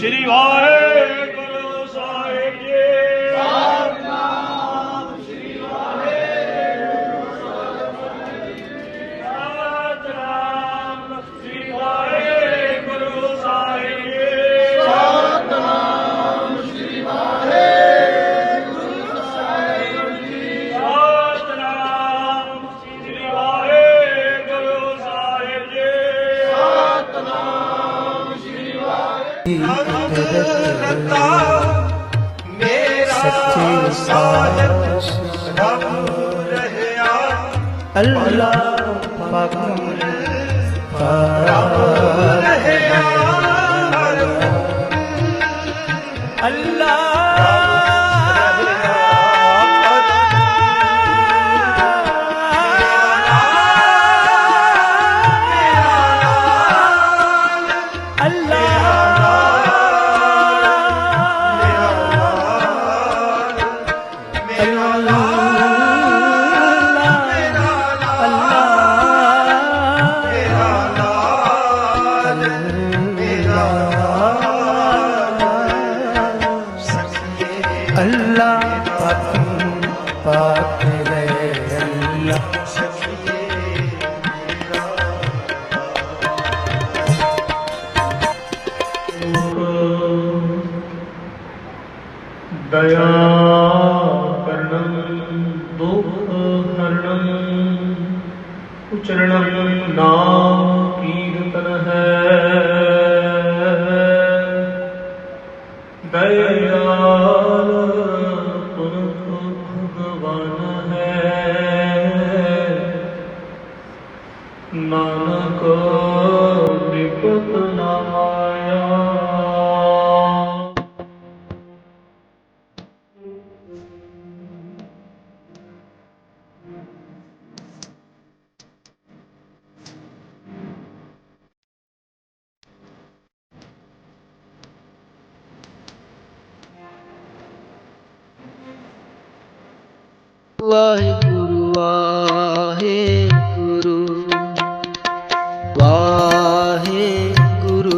श्री वाहे ਸੱਚੇ ਸਾਚ ਅੱਲਾ ਪਾਕ ਅੱਲਾ ਪਾਕ ਪਾਕ ਹੈ ਅੱਲਾ ਦਇਆ ਕਰਨੰ ਦੁਖ ਹਰਣੰ ਉਚਰਣੰ ਨਾਮ ਕੀਰਤਨ ਹੈ ਦਇਆਲ ਪੁਰਖ আল্লাহ গুরু আহে